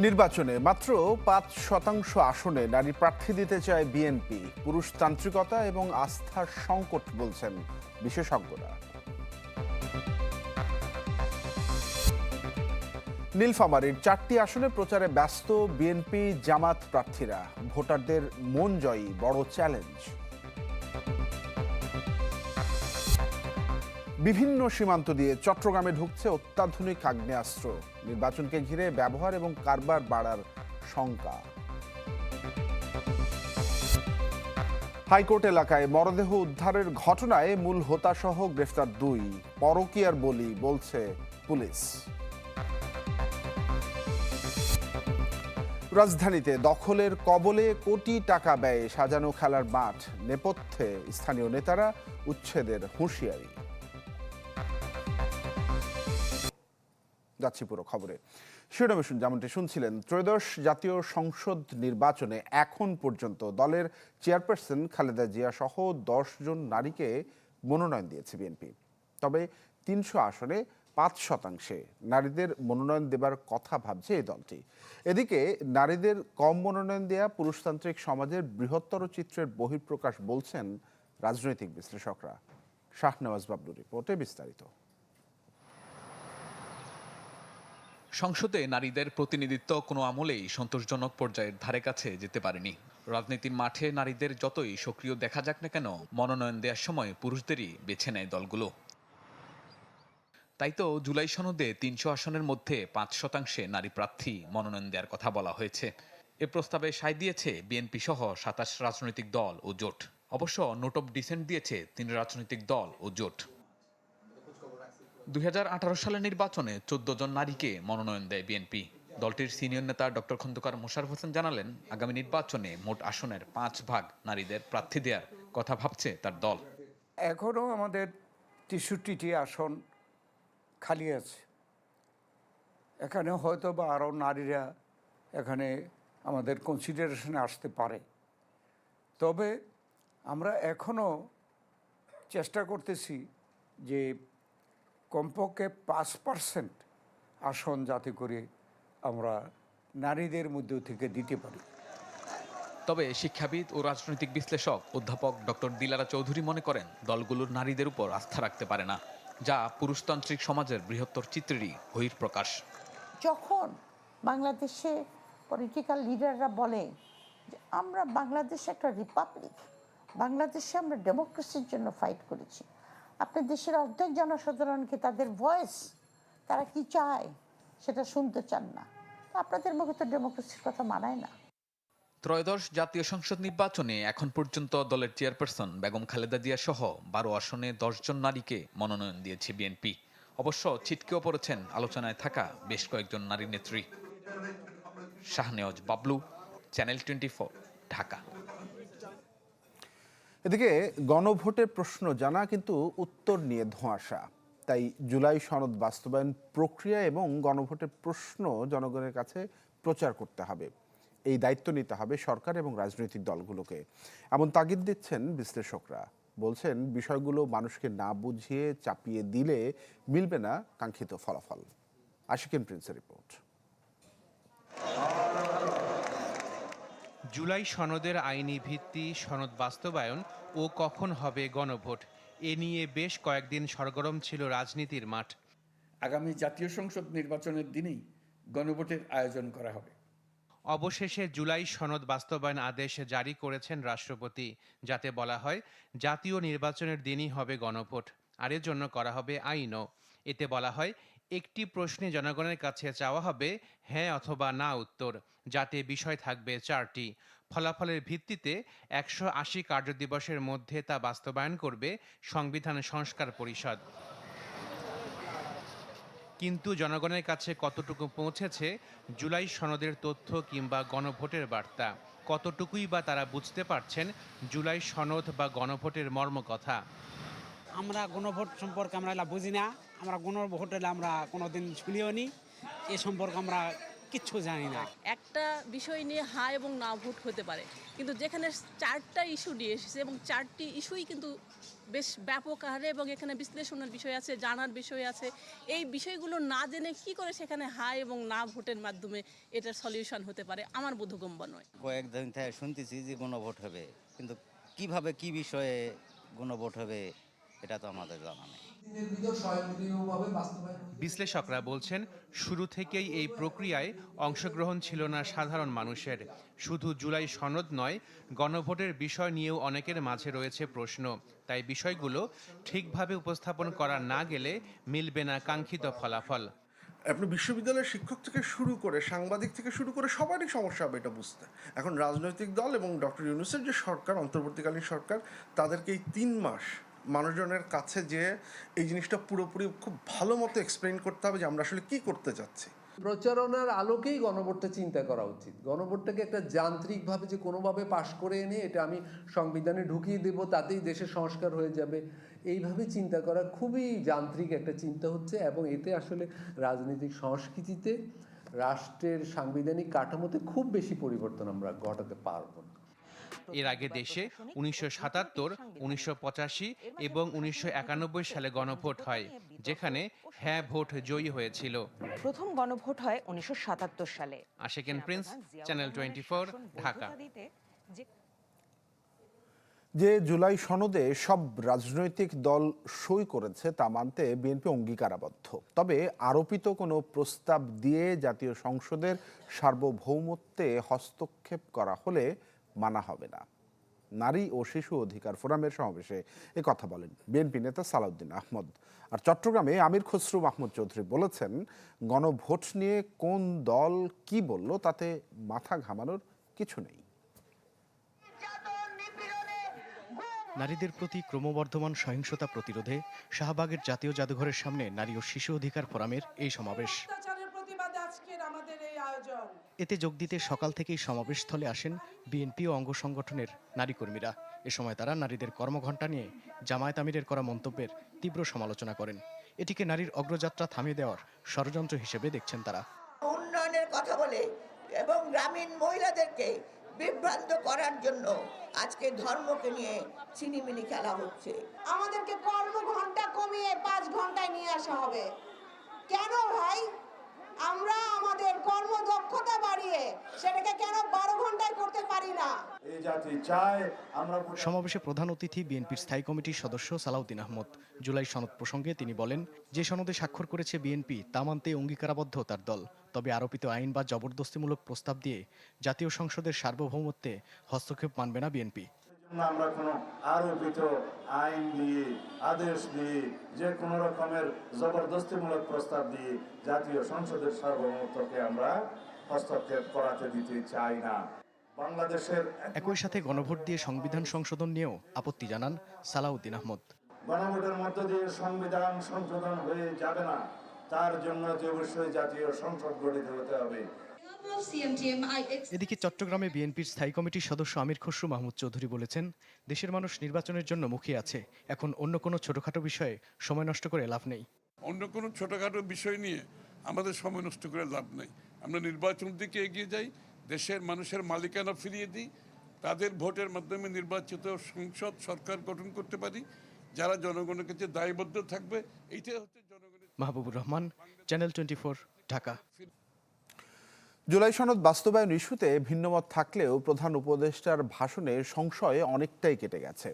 নির্বাচনে মাত্র পাঁচ শতাংশ আসনে নারী প্রার্থী দিতে চায় বিএনপি। পুরুষতান্ত্রিকতা এবং আস্থার সংকট বলছেন বিশেষজ্ঞরা। নীলফামারীর চারটি আসনে প্রচারে ব্যস্ত বিএনপি জামাত প্রার্থীরা। ভোটারদের মন জয়ী, বড় চ্যালেঞ্জ। বিভিন্ন সীমান্ত দিয়ে চট্টগ্রামে ঢুকছে অত্যাধুনিক আগ্নেয়াস্ত্র। নির্বাচনকে ঘিরে ব্যবহার এবং কারবার বাড়ার শঙ্কা। হাইকোর্ট এলাকায় মরদেহ উদ্ধারের ঘটনায় মূল হোতাসহ গ্রেফতার দুই। পরকিয়ার বলি বলছে পুলিশ। রাজধানীতে দখলের কবলে কোটি টাকা ব্যয়ে সাজানো খেলার মাঠ। নেপথ্যে স্থানীয় নেতারা উচ্ছেদের হুঁশিয়ারি। যাচ্ছি পুরো খবরে। শিরোনামে শুন যেমনটি শুনছিলেন, ত্রয়োদশ জাতীয় সংসদ নির্বাচনে এখন পর্যন্ত দলের চেয়ারপারসন খালেদা জিয়া সহ জন নারীকে মনোনয়ন দিয়েছে বিএনপি। তবে তিনশো আসনে পাঁচ শতাংশে নারীদের মনোনয়ন দেবার কথা ভাবছে এই দলটি। এদিকে নারীদের কম মনোনয়ন দেয়া পুরুষতান্ত্রিক সমাজের বৃহত্তর চিত্রের বহিঃপ্রকাশ বলছেন রাজনৈতিক বিশ্লেষকরা। শাহনওয়াজ বাবলুর রিপোর্টে বিস্তারিত। সংসদে নারীদের প্রতিনিধিত্ব কোনো আমলেই সন্তোষজনক পর্যায়ের ধারে কাছে যেতে পারেনি। রাজনীতির মাঠে নারীদের যতই সক্রিয় দেখা যাক না কেন, মনোনয়ন দেওয়ার সময় পুরুষদেরই বেছে নেয় দলগুলো। তাই তো জুলাই সনদে তিনশো আসনের মধ্যে পাঁচ শতাংশে নারী প্রার্থী মনোনয়ন দেওয়ার কথা বলা হয়েছে। এ প্রস্তাবে সায় দিয়েছে বিএনপি সহ সাতাশ রাজনৈতিক দল ও জোট। অবশ্য নোট অফ ডিসেন্ট দিয়েছে তিন রাজনৈতিক দল ও জোট। দুই হাজার আঠারো সালের নির্বাচনে চোদ্দ জন নারীকে মনোনয়ন দেয় বিএনপি। দলটির সিনিয়র নেতা ডক্টর খন্দকার মোশারফ হোসেন জানালেন, আগামী নির্বাচনে মোট আসনের পাঁচ ভাগ নারীদের প্রার্থী দেওয়ার কথা ভাবছে তার দল। এখনও আমাদের তেষট্টিটি আসন খালি আছে। এখানে হয়তো বা আরও নারীরা এখানে আমাদের কনসিডারেশনে আসতে পারে। তবে আমরা এখনও চেষ্টা করতেছি যে কমপক্ষে পাঁচ পার্সেন্ট আসন যাতে করে আমরা নারীদের মধ্যে থেকে দিতে পারি। তবে শিক্ষাবিদ ও রাজনৈতিক বিশ্লেষক অধ্যাপক ডক্টর দিলারা চৌধুরী মনে করেন দলগুলোর নারীদের উপর আস্থা রাখতে পারে না যা পুরুষতান্ত্রিক সমাজের বৃহত্তর চিত্রেরই বহিঃপ্রকাশ। যখন বাংলাদেশে পলিটিক্যাল লিডাররা বলে যে আমরা বাংলাদেশে একটা রিপাবলিক বাংলাদেশে আমরা ডেমোক্রেসির জন্য ফাইট করেছি। আপনার দেশের অর্ধেক জনসাধারণকে তাদের ভয়েস তারা কি চায় সেটা শুনতে চান না। আপনাদের মুখে তো ডেমোক্রেসির কথা মানায় না। ত্রয়োদশ জাতীয় সংসদ নির্বাচনে এখন পর্যন্ত দলের চেয়ারপারসন বেগম খালেদা জিয়া সহ বারো আসনে দশজন নারীকে মনোনয়ন দিয়েছে বিএনপি। অবশ্য ছিটকেও পড়েছেন আলোচনায় থাকা বেশ কয়েকজন নারী নেত্রী। Shahnewaz Bablu, channel twenty Dhaka. এদিকে গণভোটের প্রশ্ন জানা কিন্তু উত্তর নিয়ে ধোঁয়াশা। তাই জুলাই সনদ বাস্তবায়ন প্রক্রিয়া এবং গণভোটের প্রশ্ন জনগণের কাছে প্রচার করতে হবে। এই দায়িত্ব নিতে হবে সরকার এবং রাজনৈতিক দলগুলোকে। এমন তাগিদ দিচ্ছেন বিশ্লেষকরা। বলছেন, বিষয়গুলো মানুষকে না বুঝিয়ে চাপিয়ে দিলে মিলবে না কাঙ্ক্ষিত ফলাফল। আশিকেন প্রিন্সের রিপোর্ট। জুলাই সনদের আইনি ভিত্তি সনদ বাস্তবায়ন ও কখন হবে গণভোট এ নিয়ে বেশ কয়েকদিন সরগরম ছিল রাজনীতির মাঠ। আগামী জাতীয় সংসদ নির্বাচনের দিনেই গণভোটের আয়োজন করা হবে। অবশেষে জুলাই সনদ বাস্তবায়ন আদেশ জারি করেছেন রাষ্ট্রপতি যাতে বলা হয় জাতীয় নির্বাচনের দিনই হবে গণভোট আর এর জন্য করা হবে আইনও। এতে বলা হয় একটি প্রশ্নে জনগণের কাছে চাওয়া হবে হ্যাঁ অথবা না উত্তর, যাতে বিষয় থাকবে চারটি। ফলাফলের ভিত্তিতে একশো আশি কার্যদিবসের মধ্যে তা বাস্তবায়ন করবে সংবিধান সংস্কার পরিষদ। কিন্তু জনগণের কাছে কতটুকু পৌঁছেছে জুলাই সনদের তথ্য কিংবা গণভোটের বার্তা? কতটুকুই বা তারা বুঝতে পারছেন জুলাই সনদ বা গণভোটের মর্মকথা? আমরা গণভোট সম্পর্কে আমরা বুঝি না। আমরা গণভোট এলে আমরা কোনো দিন শুনিও নি। এ সম্পর্কে আমরা কিচ্ছু জানি না। একটা বিষয় নিয়ে হা এবং না ভোট হতে পারে। কিন্তু যেখানে চারটা ইস্যু নিয়ে এসেছে এবং চারটি ইস্যুই কিন্তু বেশ ব্যাপক হারে এবং এখানে বিশ্লেষণের বিষয় আছে জানার বিষয় আছে। এই বিষয়গুলো না জেনে কি করে সেখানে হাই এবং না ভোটের মাধ্যমে এটার সলিউশন হতে পারে আমার বোধগম্য নয়। কয়েকদিন থেকে শুনতেছি যে গণভোট হবে। কিন্তু কীভাবে কি বিষয়ে গণভোট হবে এটা তো আমাদের জানা নেই। বিশ্লেষকরা বলছেন শুরু থেকেই এই প্রক্রিয়ায় অংশগ্রহণ ছিল না সাধারণ মানুষের। শুধু জুলাই সনদ নয় গণভোটের বিষয় নিয়েও অনেকের মাঝে রয়েছে প্রশ্ন। তাই বিষয়গুলো ঠিকভাবে উপস্থাপন করা না গেলে মিলবে না কাঙ্ক্ষিত ফলাফল। আপনি বিশ্ববিদ্যালয়ের শিক্ষক থেকে শুরু করে সাংবাদিক থেকে শুরু করে সবারই সমস্যা হবে এটা বুঝতে। এখন রাজনৈতিক দল এবং ডক্টর ইউনুসের যে সরকার অন্তর্বর্তীকালীন সরকার তাদেরকে এই তিন মাস মানুষজনের কাছে যে এই জিনিসটা পুরোপুরি খুব ভালো মতো এক্সপ্লেন করতে হবে যে আমরা আসলে কি করতে যাচ্ছি প্রচারণার আলোকেই গণভোটটা চিন্তা করা উচিত। গণভোটটাকে একটা যান্ত্রিকভাবে যে কোনোভাবে পাশ করে এনে এটা আমি সংবিধানে ঢুকিয়ে দেব, তাতেই দেশের সংস্কার হয়ে যাবে, এইভাবে চিন্তা করা খুবই যান্ত্রিক একটা চিন্তা হচ্ছে এবং এতে আসলে রাজনৈতিক সংস্কৃতিতে, রাষ্ট্রের সাংবিধানিক কাঠামোতে খুব বেশি পরিবর্তন আমরা ঘটাতে পারব না। এর আগে দেশে উনিশশো সাতাত্তর উনিশশো পঁচাশি এবং উনিশশো একানব্বই সালে গণভোট হয় যেখানে হ্যাঁ ভোট জয়ী হয়েছিল। প্রথম গণভোট হয় উনিশশো সালে। Ashekin Prince channel twenty Dhaka. যে জুলাই সনদে সব রাজনৈতিক দল সই করেছে তা মানতে বিএনপি অঙ্গীকারাবদ্ধ। তবে আরোপিত কোনো প্রস্তাব দিয়ে জাতীয় সংসদের সার্বভৌমত্বে হস্তক্ষেপ করা হলে মানা হবে না। নারী ও শিশু অধিকার ফোরামের সমাবেশে এ কথা বলেন বিএনপি নেতা সালাউদ্দিন আহমদ। আর চট্টগ্রামে আমির খসরু মাহমুদ চৌধুরী বলেছেন গণভোট নিয়ে কোন দল কি বলল তাতে মাথা ঘামানোর কিছু নেই। নারীদের প্রতি ক্রমবর্ধমান সহিংসতা প্রতিরোধে শাহবাগের জাতীয় জাদুঘরের সামনে নারী ও শিশু অধিকার ফোরামের এই সমাবেশ। এতে যোগ দিতে সকাল থেকেই সমাবেশস্থলে আসেন বিএনপি ও অঙ্গ সংগঠনের নারী কর্মীরা এ সময় তারা নারীদের কর্মঘণ্টা নিয়ে জামায়াত আমিরের করা মন্তব্যের তীব্র সমালোচনা করেন। এটিকে নারীর অগ্রযাত্রা থামিয়ে দেওয়ার ষড়যন্ত্র হিসেবে দেখছেন তারা। উন্নয়নের কথা বলে এবং গ্রামীণ মহিলাদেরকে বিভ্রান্ত করার জন্য আজকে ধর্মকে নিয়ে চিনিমিনি খেলা হচ্ছে। আমাদেরকে কর্ম ঘণ্টা কমিয়ে পাঁচ ঘন্টায় নিয়ে আসা হবে। কেন ভাই? আমরা কর্মদক্ষতা বাড়িয়ে সেটাকে কেন বারো ঘন্টায় করতে পারি না? এই জাতি চায় আমরা সমাবেশে প্রধান অতিথি বিএনপির স্থায়ী কমিটির সদস্য সালাউদ্দিন আহমদ। জুলাই সনদ প্রসঙ্গে তিনি বলেন যে সনদে স্বাক্ষর করেছে বিএনপি তা মানতে অঙ্গীকারাবদ্ধ তার দল। তবে আরোপিত আইন বা জবরদস্তিমূলক প্রস্তাব দিয়ে জাতীয় সংসদের সার্বভৌমত্বে হস্তক্ষেপ মানবে না বিএনপি। আমরা কোনো আরোপিত আইন দিয়ে আদেশ দিয়ে যে কোনো রকমের জবরদস্তিমূলক প্রস্তাব দিয়ে জাতীয় সংসদের সার্বভৌমত্বকে আমরা হস্তক্ষেপ করাতে দিতে চাই না। বাংলাদেশের একই সাথে গণভোট দিয়ে সংবিধান সংশোধন নিয়েও আপত্তি জানান সালাউদ্দিন আহমদ। গণভোটের মধ্য দিয়ে সংবিধান সংশোধন হয়ে যাবে না। তার জন্য অবশ্যই জাতীয় সংসদ গঠিত হতে হবে। এদিকে চট্টগ্রামে বিএনপির স্থায়ী কমিটির সদস্য আমির খসরু মাহমুদ চৌধুরী বলেছেন দেশের মানুষ নির্বাচনের জন্য মুখিয়ে আছে। এখন অন্য কোনো ছোটখাটো বিষয়ে সময় নষ্ট করে লাভ নেই। অন্য কোনো ছোটখাটো বিষয় নিয়ে আমাদের সময় নষ্ট করে লাভ নেই। আমরা নির্বাচন দিকে এগিয়ে যাই দেশের মানুষের মালিকানা ফিরিয়ে দিই তাদের ভোটের মাধ্যমে নির্বাচিত সংসদ সরকার গঠন করতে পারি যারা জনগণের কাছে দায়বদ্ধ থাকবে এইটাই হচ্ছে জনগণের Mahbubur Rahman channel twenty Dhaka. July সনদ বাস্তবায়ন ইস্যুতে ভিন্নমত থাকলেও প্রধান উপদেষ্টার ভাষণে সংশয় অনেকটাই কেটে গেছে।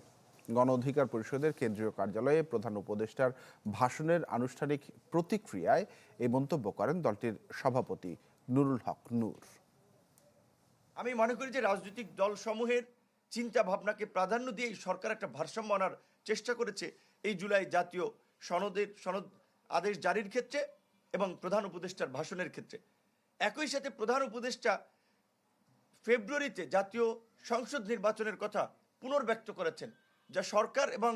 গণ অধিকার পরিষদের কেন্দ্রীয় কার্যালয়ে প্রধান উপদেষ্টার ভাষণের আনুষ্ঠানিক প্রতিক্রিয়ায় এই মন্তব্য করেন দলটির সভাপতি নুরুল হক নূর। আমি মনে করি যে রাজনৈতিক দলসমূহের চিন্তা ভাবনাকে প্রাধান্য দিয়ে সরকার একটা ভারসাম্য আনার চেষ্টা করেছে এই জুলাই জাতীয় সনদের, সনদ আদেশ জারির ক্ষেত্রে এবং প্রধান উপদেষ্টার ভাষণের ক্ষেত্রে। একই সাথে প্রধান উপদেষ্টা ফেব্রুয়ারিতে জাতীয় সংসদ নির্বাচনের কথা পুনর্ব্যক্ত করেছেন, যা সরকার এবং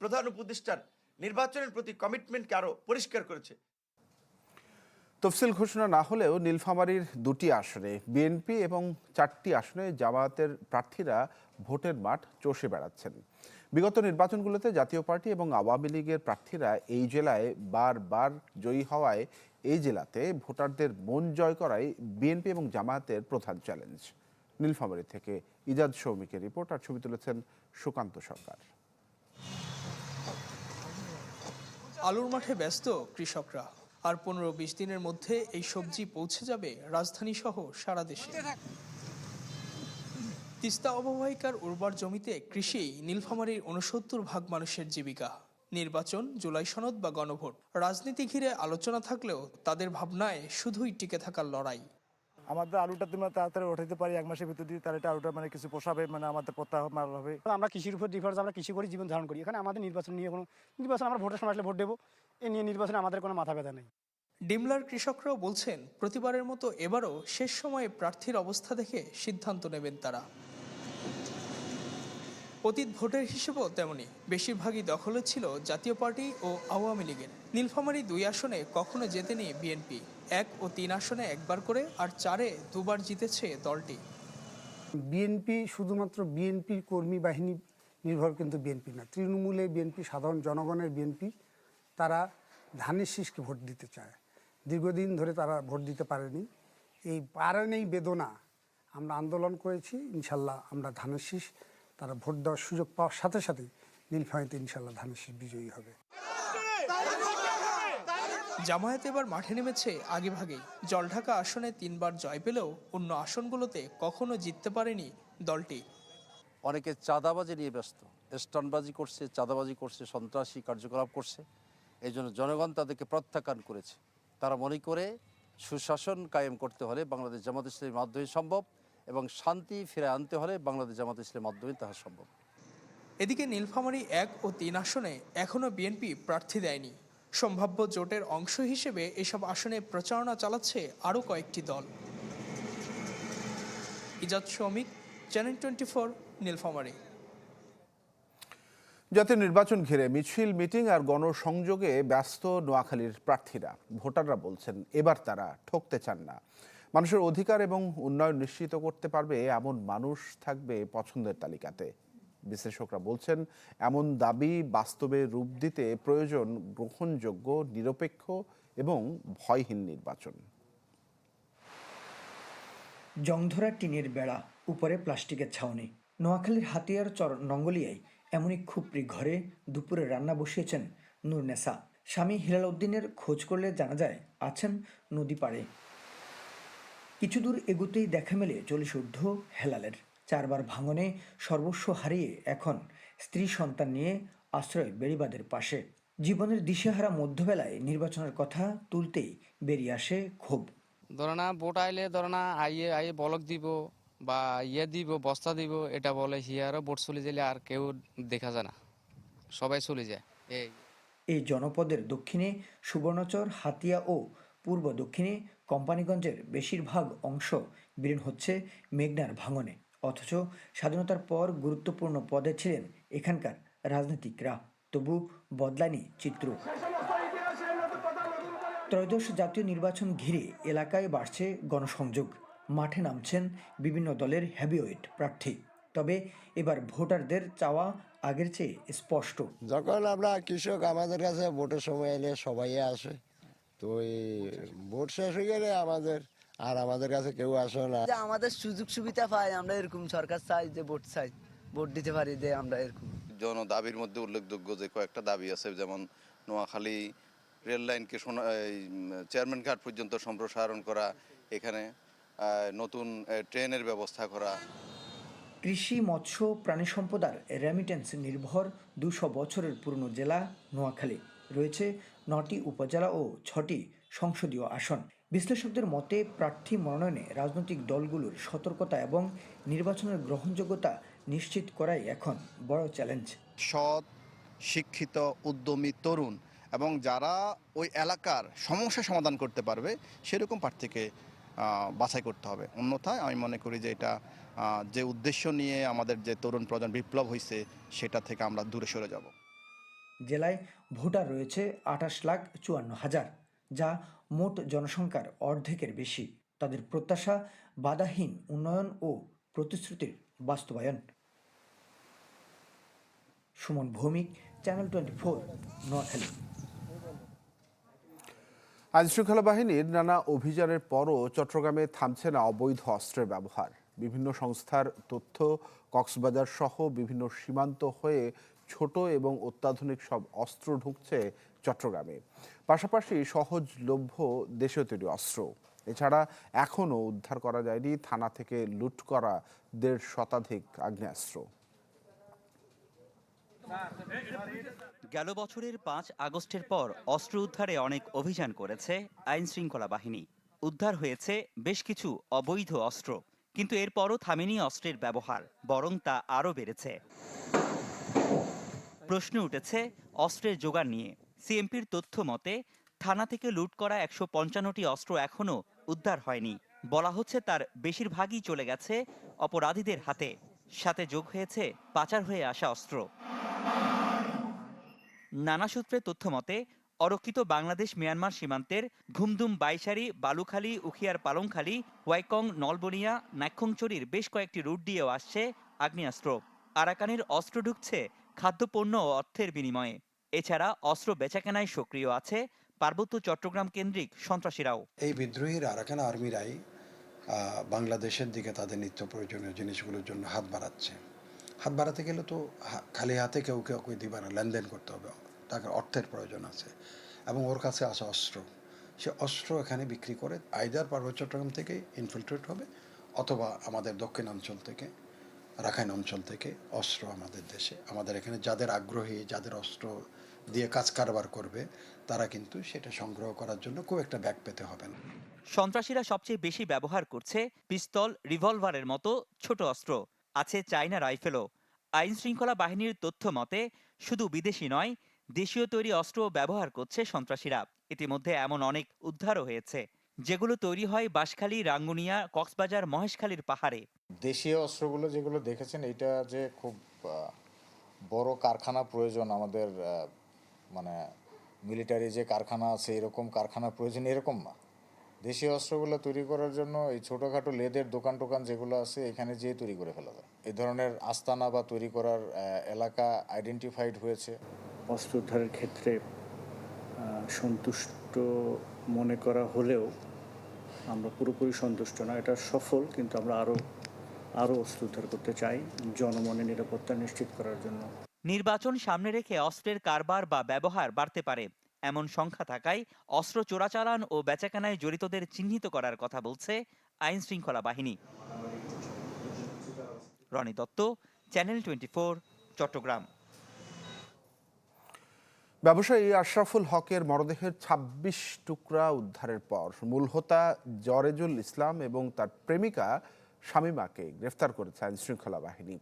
প্রধান উপদেষ্টার নির্বাচনের প্রতি কমিটমেন্টকে আরও পরিষ্কার করেছে। তফসিল ঘোষণা না হলেও নীলফামারীর দুটি আসনে বিএনপি এবং চারটি আসনে জামায়াতের প্রার্থীরা ভোটের মাঠ চষে বেড়াচ্ছেন। বিগত নির্বাচনগুলোতে জাতীয় পার্টি এবং আওয়ামী লীগের প্রার্থীরা এই জেলায় বারবার জয়ী হওয়ায় এই জেলাতে ভোটারদের মন জয় করাই বিএনপি এবং জামায়াতের প্রধান চ্যালেঞ্জ। নীলফামারী থেকে ইজাদ সৌমিকের রিপোর্ট আর ছবি তুলেছেন সুকান্ত সরকার। আলুর মাঠে ব্যস্ত কৃষকরা। আর পনেরো বিশ দিনের মধ্যে এই সবজি পৌঁছে যাবে রাজধানী সহ সারা দেশে। তিস্তা অববাহিকার উর্বর জমিতে কৃষি নীলফামারীর উনসত্তর ভাগ মানুষের জীবিকা। নির্বাচন জুলাই সনদ বা গণভোট। রাজনীতি ঘিরে আলোচনা থাকলেও তাদের ভাবনায় শুধুই টিকে থাকার লড়াই। আমাদের আলুটা তুমি তাড়াতাড়ি উঠাইতে পারি এক মাসের ভিতর দিয়ে তাহলে এটা আলুটা মানে কিছু পোষাবে মানে আমাদের প্রত্যাহ মার হবে। আমরা কৃষির উপর ডিফারেন্স আমরা কৃষি করি জীবন ধারণ করি। এখানে আমাদের নির্বাচন নিয়ে কোনো নির্বাচন আমরা ভোটের সময় আসলে ভোট দেবো। এ নিয়ে নির্বাচনে আমাদের কোনো মাথা ব্যথা নেই। ডিমলার কৃষকরাও বলছেন প্রতিবারের মতো এবারও শেষ সময়ে প্রার্থীর অবস্থা দেখে সিদ্ধান্ত নেবেন তারা। অতীত ভোটের হিসেবেও তেমনি। বেশিরভাগই দখলে ছিল জাতীয় পার্টি ও আওয়ামী লীগের। নীলফামারী দুই আসনে কখনো জেতেনি বিএনপি। এক ও তিন আসনে একবার করে আর চারে দুবার জিতেছে দলটি। বিএনপি শুধুমাত্র বিএনপির কর্মী বাহিনী নির্ভর কিন্তু বিএনপি না। তৃণমূলে বিএনপি, সাধারণ জনগণের বিএনপি, তারা ধানের শীষকে ভোট দিতে চায়। দীর্ঘদিন ধরে তারা ভোট দিতে পারেনি। এই পারেন বেদনা আমরা আন্দোলন করেছি, ইনশাল্লাহ আমরা ধানের শীষ তারা ভোট দেওয়ার সুযোগ পাওয়ার সাথে সাথেই নীলফামারীতে ইনশাল্লাহ ধানের শীষ বিজয়ী হবে। জামায়াত এবার মাঠে নেমেছে আগে ভাগেই জলঢাকা আসনে তিনবার জয় পেলেও অন্য আসনগুলোতে কখনো জিততে পারেনি দলটি। অনেকে চাঁদাবাজি নিয়ে ব্যস্ত। স্টানবাজি করছে চাঁদাবাজি করছে সন্ত্রাসী কার্যকলাপ করছে। এই জন্য জনগণ তাদেরকে প্রত্যাখ্যান করেছে। তারা মনে করে সুশাসন কায়েম করতে হলে বাংলাদেশ জামাত ইসলামের মাধ্যমে সম্ভব। এবং শান্তি ফিরে আনতে হলে বাংলাদেশ জামাত ইসলামের মাধ্যমে তাহা সম্ভব। এদিকে নীলফামারী এক ও তিন আসনে এখনও বিএনপি প্রার্থী দেয়নি। সম্ভাব্য জোটের অংশ হিসেবে এসব আসনে প্রচারণা চালাচ্ছে আরও কয়েকটি দল। ইজাদ শ্রমিক চ্যানেল টোয়েন্টি ফোর নীলফামারী। জাতীয় নির্বাচন ঘিরে মিছিল মিটিং আর গণসংযোগে ব্যস্ত নোয়াখালীর প্রার্থীরা। ভোটাররা বলছেন এবার তারা ঠকতে চান না। মানুষের অধিকার এবং উন্নয়ন নিশ্চিত করতে পারবে এমন মানুষ থাকবে পছন্দের তালিকাতে। বিশ্লেষকরা বলছেন, এমন দাবি বাস্তবে রূপ দিতে প্রয়োজন গ্রহণযোগ্য, নিরপেক্ষ এবং ভয়হীন নির্বাচন। জংধরা টিনের বেড়া, উপরে প্লাস্টিকের ছাউনি। নোয়াখালীর হাতিয়ার চর নঙ্গলিয়ায় এমনই খুপড়ি ঘরে দুপুরে রান্না বসিয়েছেন নূরনেসা স্বামী হিলাল উদ্দিনের খোঁজ করলে জানা যায়, আছেন নদী পাড়ে। কিছু দূর এগুতেই দেখা মেলে চল্লিশ ঊর্ধ্ব হেলালের। চারবার ভাঙনে সর্বস্ব হারিয়ে এখন স্ত্রী সন্তান নিয়ে আশ্রয় বেড়িবাদের পাশে। জীবনের দিশেহারা মধ্যবেলায় নির্বাচনের কথা তুলতেই বেরিয়ে আসে ক্ষোভ। ধরো না ভোট আইলে ধরো না আইয়ে আইয়ে বলক দিব বা ইয়ে দিব বস্তা দিব এটা বলে হিয়ারও ভোট চলে গেলে আর কেউ দেখা যায় না। সবাই চলে যায়। এই এই জনপদের দক্ষিণে সুবর্ণচর হাতিয়া ও পূর্ব দক্ষিণে কোম্পানিগঞ্জের বেশিরভাগ অংশ বিলীন হচ্ছে মেঘনার ভাঙনে। অথচ স্বাধীনতার পর গুরুত্বপূর্ণ পদে ছিলেন এখানকার রাজনীতিকরা। তবু বদলায়নি চিত্র। ত্রয়োদশ জাতীয় নির্বাচন ঘিরে এলাকায় বাড়ছে গণসংযোগ। মাঠে নামছেন বিভিন্ন দলের হ্যাভিওয়েট প্রার্থী। তবে এবার ভোটারদের চাওয়া আগের চেয়ে স্পষ্ট। যখন আমরা কৃষক, আমাদের কাছে ভোটের সময় এলে সবাই আসে। তো এই ভোট শেষ হয়ে গেলে আমাদের আর আমাদের কাছে কেউ আসে না। আমাদের সুযোগ সুবিধা পাই আমরা এরকম সরকার চাই যে ভোট চাই ভোট দিতে পারি যে আমরা এরকম। জন দাবির মধ্যে উল্লেখযোগ্য যে কয়েকটা দাবি আছে যেমন নোয়াখালী রেল লাইনকে সোনা- এই, চেয়ারম্যান ঘাট পর্যন্ত সম্প্রসারণ করা এখানে নতুন ট্রেনের ব্যবস্থা করা। কৃষি মৎস্য প্রাণী সম্পদার রেমিটেন্স নির্ভর দুশো বছরের পুরনো জেলা নোয়াখালী। রয়েছে নটি উপজেলা ও ছটি সংসদীয় আসন। বিশ্লেষকদের মতে প্রার্থী মনোনয়নে রাজনৈতিক দলগুলোর সতর্কতা এবং নির্বাচনের গ্রহণযোগ্যতা নিশ্চিত করাই এখন বড় চ্যালেঞ্জ। সৎ শিক্ষিত উদ্যমী তরুণ এবং যারা ওই এলাকার সমস্যা সমাধান করতে পারবে সেরকম প্রার্থীকে বাছাই করতে হবে। অন্যথায় আমি মনে করি যে এটা যে উদ্দেশ্য নিয়ে আমাদের যে তরুণ প্রজন্ম বিপ্লব হয়েছে সেটা থেকে আমরা দূরে সরে যাব। জেলায় ভোটার রয়েছে আঠাশ লাখ চুয়ান্ন হাজার, যা মোট জনসংখ্যার অর্ধেকের বেশি। তাদের প্রত্যাশা, বাধাহীন উন্নয়ন ও প্রতিশ্রুতির বাস্তবায়ন। Suman Bhowmik channel twenty four Noakhali. আইন শৃঙ্খলা বাহিনীর নানা অভিযানের পরও চট্টগ্রামে থামছে না অবৈধ অস্ত্রের ব্যবহার। বিভিন্ন সংস্থার তথ্য কক্সবাজার সহ বিভিন্ন সীমান্ত হয়ে ছোট এবং অত্যাধুনিক সব অস্ত্র ঢুকছে চট্টগ্রামে। পাশাপাশি সহজলভ্য দেশীয় তৈরি অস্ত্র। এছাড়া এখনও উদ্ধার করা যায়নি থানা থেকে লুট করা দেড় শতাধিক আগ্নেয়াস্ত্র। গেল বছরের পাঁচ আগস্টের পর অস্ত্র উদ্ধারে অনেক অভিযান করেছে আইন শৃঙ্খলা বাহিনী। উদ্ধার হয়েছে বেশ কিছু অবৈধ অস্ত্র, কিন্তু এরপরও থামেনি অস্ত্রের ব্যবহার, বরং তা আরও বেড়েছে। প্রশ্ন উঠেছে অস্ত্রের জোগাড় নিয়ে। সিএমপির তথ্য মতে, থানা থেকে লুট করা একশো পঞ্চান্নটি অস্ত্র এখনও উদ্ধার হয়নি। বলা হচ্ছে তার বেশিরভাগই চলে গেছে অপরাধীদের হাতে। সাথে যোগ হয়েছে পাচার হয়ে আসা অস্ত্র। নানা সূত্রে তথ্য মতে, অরক্ষিত বাংলাদেশ মিয়ানমার সীমান্তের ঘুমদুম বাইশারি বালুখালী, উখিয়ার, পালংখালী, ওয়াইকং, নলবনিয়া নাক্ষংচুরির বেশ কয়েকটি রুট দিয়েও আসছে আগ্নেয়াস্ত্র। আরাকানের অস্ত্র ঢুকছে খাদ্যপণ্য ও অর্থের বিনিময়ে। এছাড়া অস্ত্র বেচাকেনায় সক্রিয় আছে পার্বত্য চট্টগ্রাম কেন্দ্রিক সন্ত্রাসীরাও। এই বিদ্রোহীর আরাকান আর্মিরাই বাংলাদেশের দিকে তাদের নিত্য প্রয়োজনীয় জিনিসগুলোর জন্য হাত বাড়াচ্ছে। হাত বাড়াতে গেলে তো খালি হাতে কেউ কেউ কেউ দিবে না, লেনদেন করতে হবে। তাকে অর্থের প্রয়োজন আছে এবং ওর কাছে আছে অস্ত্র। সে অস্ত্র এখানে বিক্রি করে আইদার পার্বত্য চট্টগ্রাম থেকে ইনফিল্ট্রেট হবে অথবা আমাদের দক্ষিণাঞ্চল থেকে রাখাইন অঞ্চল থেকে অস্ত্র আমাদের দেশে। আমাদের এখানে যাদের আগ্রহী, যাদের অস্ত্র দিয়ে কাজ কারবার করবে, তারা কিন্তু সেটা সংগ্রহ করার জন্য খুব একটা ব্যাগ পেতে হবে না। সন্ত্রাসীরা সবচেয়ে বেশি ব্যবহার করছে পিস্তল, রিভলভারের মতো ছোট অস্ত্র। আছে চায়না রাইফেলও। আইন শৃঙ্খলা বাহিনীর তথ্য মতে, শুধু বিদেশি নয়, দেশীয় তৈরি অস্ত্র ব্যবহার করছে সন্ত্রাসীরা। ইতিমধ্যে এমন অনেক উদ্ধারও হয়েছে। যেগুলো তৈরি হয় বাঁশখালী রাঙ্গুনিয়া কক্সবাজার মহেশখালীর পাহাড়ে। দেশীয় অস্ত্রগুলো যেগুলো দেখেছেন এটা যে খুব বড় কারখানা প্রয়োজন আমাদের মানে মিলিটারি যে কারখানা আছে এরকম কারখানা প্রয়োজন এরকম না। দেশীয় অস্ত্রগুলো তৈরি করার জন্য এই ছোটোখাটো লেদের দোকান টোকান যেগুলো আছে এখানে যেয়ে তৈরি করে ফেলা যায়। এই ধরনের আস্তানা বা তৈরি করার এলাকা আইডেন্টিফাইড হয়েছে। অস্ত্র উদ্ধারের ক্ষেত্রে সন্তুষ্ট মনে করা হলেও আমরা পুরোপুরি সন্তুষ্ট না। এটা সফল, কিন্তু আমরা আরও আরও অস্ত্র উদ্ধার করতে চাই জনমনের নিরাপত্তা নিশ্চিত করার জন্য। নির্বাচন সামনে রেখে অস্ত্রের কারবার বা ব্যবহার বাড়তে পারে। এমন সংখ্যা থাকায় অস্ত্র চোরাচালান ও বেচাকেনায় জড়িতদের চিহ্নিত করার কথা বলছে আইন শৃঙ্খলা বাহিনী। Rony Dutta, channel twenty Chattogram. ব্যবসায়ী আশরাফুল হকের মরদেহের ২৬ টুকরা উদ্ধারের পর মূল হোতা জরেজুল ইসলাম এবং তার প্রেমিকা শামিমাকে গ্রেফতার করেছে আইন শৃঙ্খলা বাহিনী।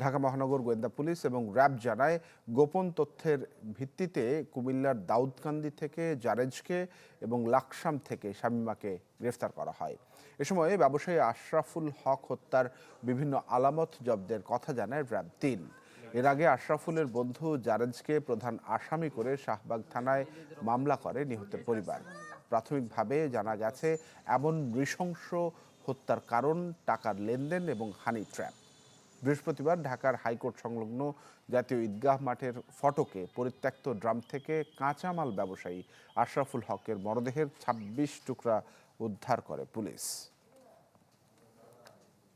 ঢাকা মহানগর গোয়েন্দা পুলিশ এবং র্যাব জানায়, গোপন তথ্যের ভিত্তিতে কুমিল্লার দাউদকান্দি থেকে জারেজকে এবং লাকসাম থেকে শামিমাকে গ্রেফতার করা হয়। এ সময় ব্যবসায়ী আশরাফুল হক হত্যার বিভিন্ন আলামত জব্দের কথা জানায় র্যাব তিন। এর আগে আশরাফুলের বন্ধু জারেজকে প্রধান আসামি করে শাহবাগ থানায় মামলা করে নিহতের পরিবার। প্রাথমিকভাবে জানা গেছে, এমন নৃশংস হত্যার কারণ, টাকার লেনদেন এবং হানি ট্র্যাপ। বৃহস্পতিবার ঢাকার হাইকোর্ট সংলগ্ন জাতীয় ঈদগাহ মাঠের ফটকে পরিত্যক্ত ড্রাম থেকে কাঁচামাল ব্যবসায়ী আশরাফুল হকের মরদেহের ২৬ টুকরা উদ্ধার করে পুলিশ।